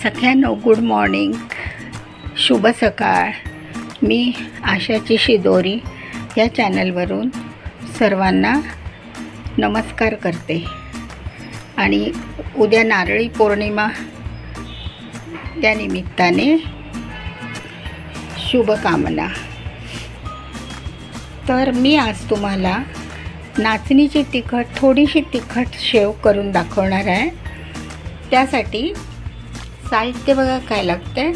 सख्यानो good morning शुभ सकाळ. मी आशाची शिदोरी या चॅनलवरून सर्वांना नमस्कार करते. आणि उद्या नारळी पौर्णिमा या निमित्ताने शुभकामना. तर मी आज तुम्हाला नाचणीची तिखट थोडीशी तिखट शेव करून दाखवणार आहे. त्यासाठी साहित्य बघा काय लागते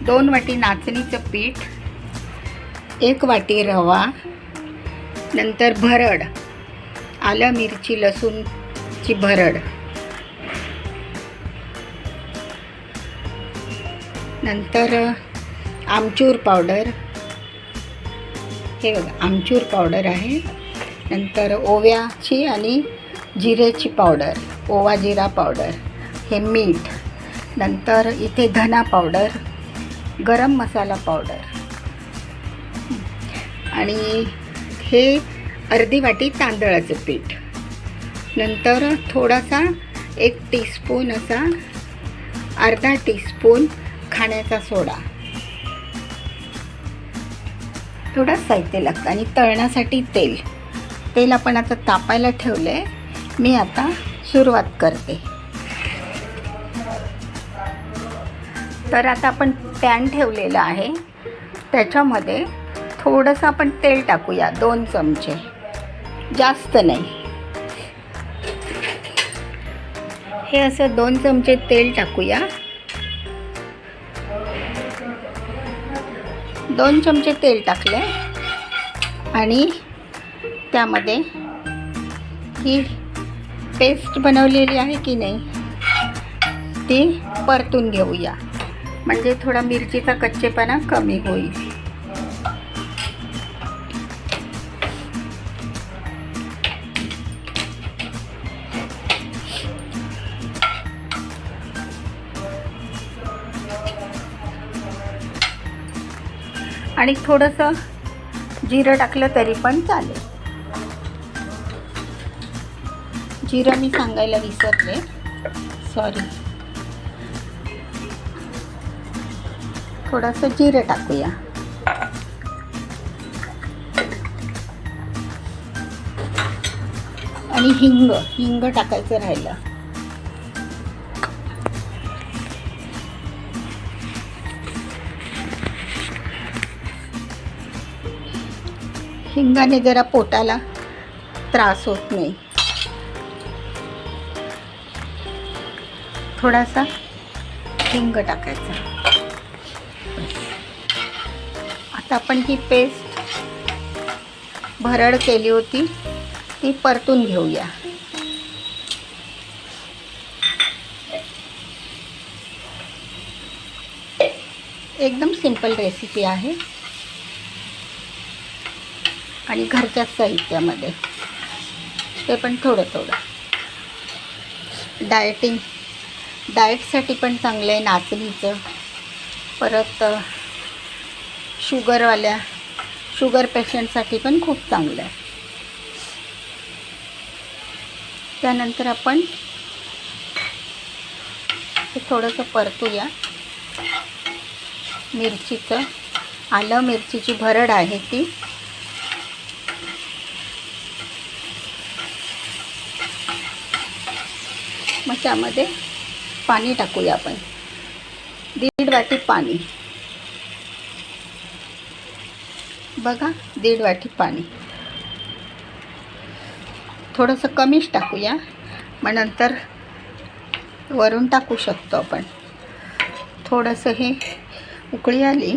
दोन वाटी नाचणीचं पीठ एक वाटी रवा नंतर भरड आलं मिरची लसूणची भरड. नंतर आमचूर पावडर. हे बघा आमचूर पावडर आहे. नंतर ओव्याची आणि जिरेची पावडर ओवा जिरा पावडर. हे मीठ. नंतर इथे धना पावडर गरम मसाला पावडर. आणि हे अर्धी वाटी तांदळाचं पीठ. नंतर थोडासा एक टीस्पून असा अर्धा टीस्पून खाण्याचा सोडा. थोडंच साहित्य लागतं आणि तळण्यासाठी तेल. तेल आपण आता तापायला ठेवलं आहे मी आता सुरुवात करते. तर आता आपण पॅन ठेवलेला आहे. त्याच्यामध्ये थोडंसं आपण तेल टाकूया दोन चमचे. जास्त नाही. हे असं दोन चमचे तेल टाकूया. दोन चमचे तेल टाकले. आणि त्यामध्ये ही पेस्ट बनवलेली आहे की नाही ती परतून घेऊया. म्हणजे थोडा मिरचीचा कच्चेपणा कमी होईल. आणि थोडंसं जिरं टाकलं तरी पण चालेल. जिरं मी सांगायला विसरले. सॉरी थोडंसं जिरं टाकूया. आणि हिंग हिंग टाकायचं राहिलं. हिंगाने जरा पोटाला त्रास होत नाही. थोडासा हिंग टाकायचा. तर आपण ही पेस्ट भरड केली होती ती परतून घेऊया. एकदम सिंपल रेसिपी आहे. आणि घरच्याच साहित्यामध्ये. ते पण थोडं थोडं. डायटिंग डाएटसाठी पण चांगलं आहे नाचणीचं. परत शुगरवाल्या शुगर पेशंटसाठी पण खूप चांगलं आहे. त्यानंतर आपण हे थोडंसं परतूया. मिरचीचं आलं मिरचीची भरड आहे ती. मग त्यामध्ये पाणी टाकूया आपण. दीड वाटी पाणी. बघा दीड वाटी पाणी. थोडंसं कमीच टाकूया मग नंतर वरून टाकू शकतो आपण. थोडंसं हे उकळी आली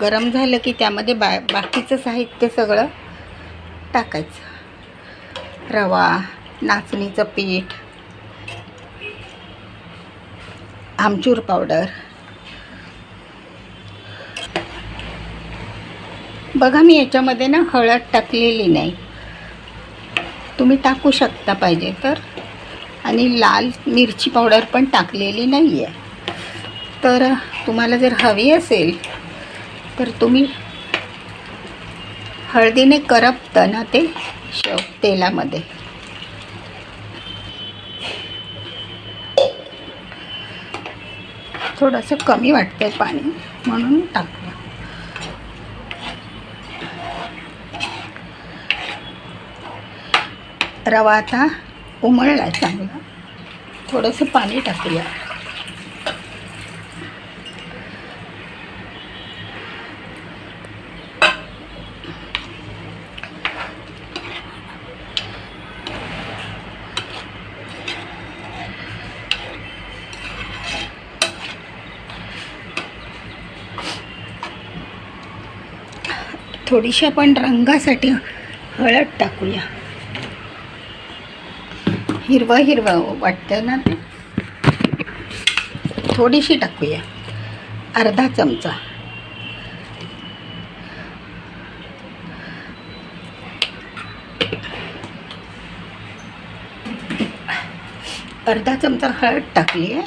गरम झालं की त्यामध्ये बा बाकीचं साहित्य सगळं टाकायचं. रवा नाचणीचं पीठ आमचूर पावडर बघा मी याच्यामध्ये ना हळद टाकलेली नाही. तुम्ही टाकू शकता पाहिजे तर. आणि लाल मिरची पावडर पण टाकलेली नाही आहे तर तुम्हाला जर हवी असेल तर तुम्ही हळदीने करपतं ना ते शेव तेलामध्ये. थोडंसं कमी वाटतंय पाणी म्हणून टाक रवा आता उमळला चांगला. थोडंसं पाणी टाकूया. थोडीशी आपण रंगासाठी हळद टाकूया. हिरवं हिरवं वाटतं ना ते? थोडीशी टाकूया. अर्धा चमचा. अर्धा चमचा हळद टाकली आहे.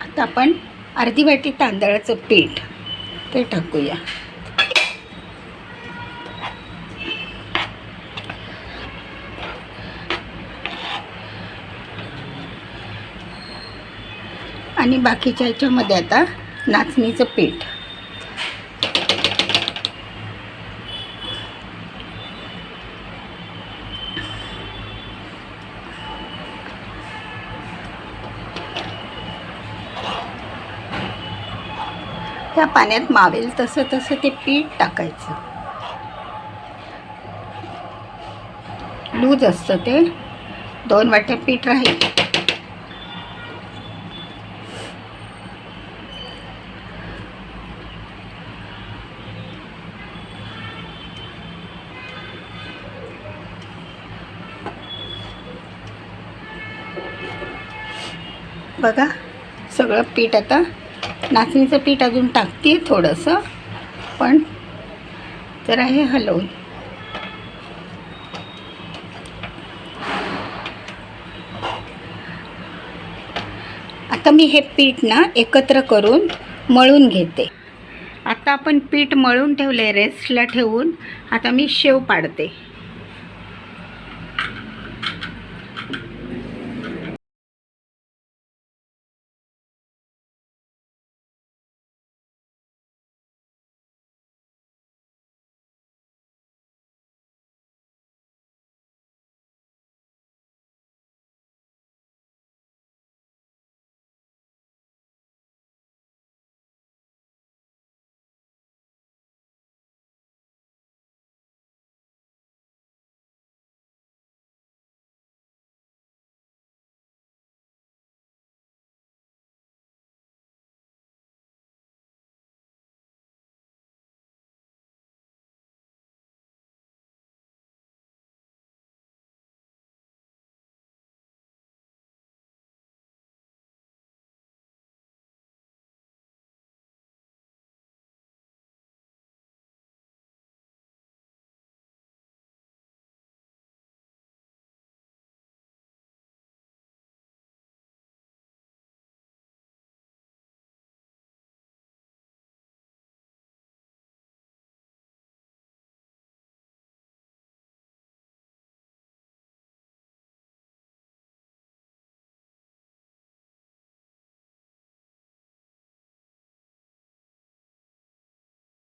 आता आपण अर्धी वाटी तांदळाचं पीठ ते टाकूया. आणि बाकीच्या ह्याच्यामध्ये आता नाचणीचं पीठ. त्या पाण्यात मावेल तसं तसं ते पीठ टाकायचं. लूज असतं ते. दोन वाट्या पीठ राहील. बघा सगळं पीठ आता नाचणीचं पीठ अजून टाकते थोडंसं पण जरा हे हलवून. आता मी हे पीठ ना एकत्र करून मळून घेते. आता आपण पीठ मळून ठेवले रेस्टला ठेवून. आता मी शेव पाडते.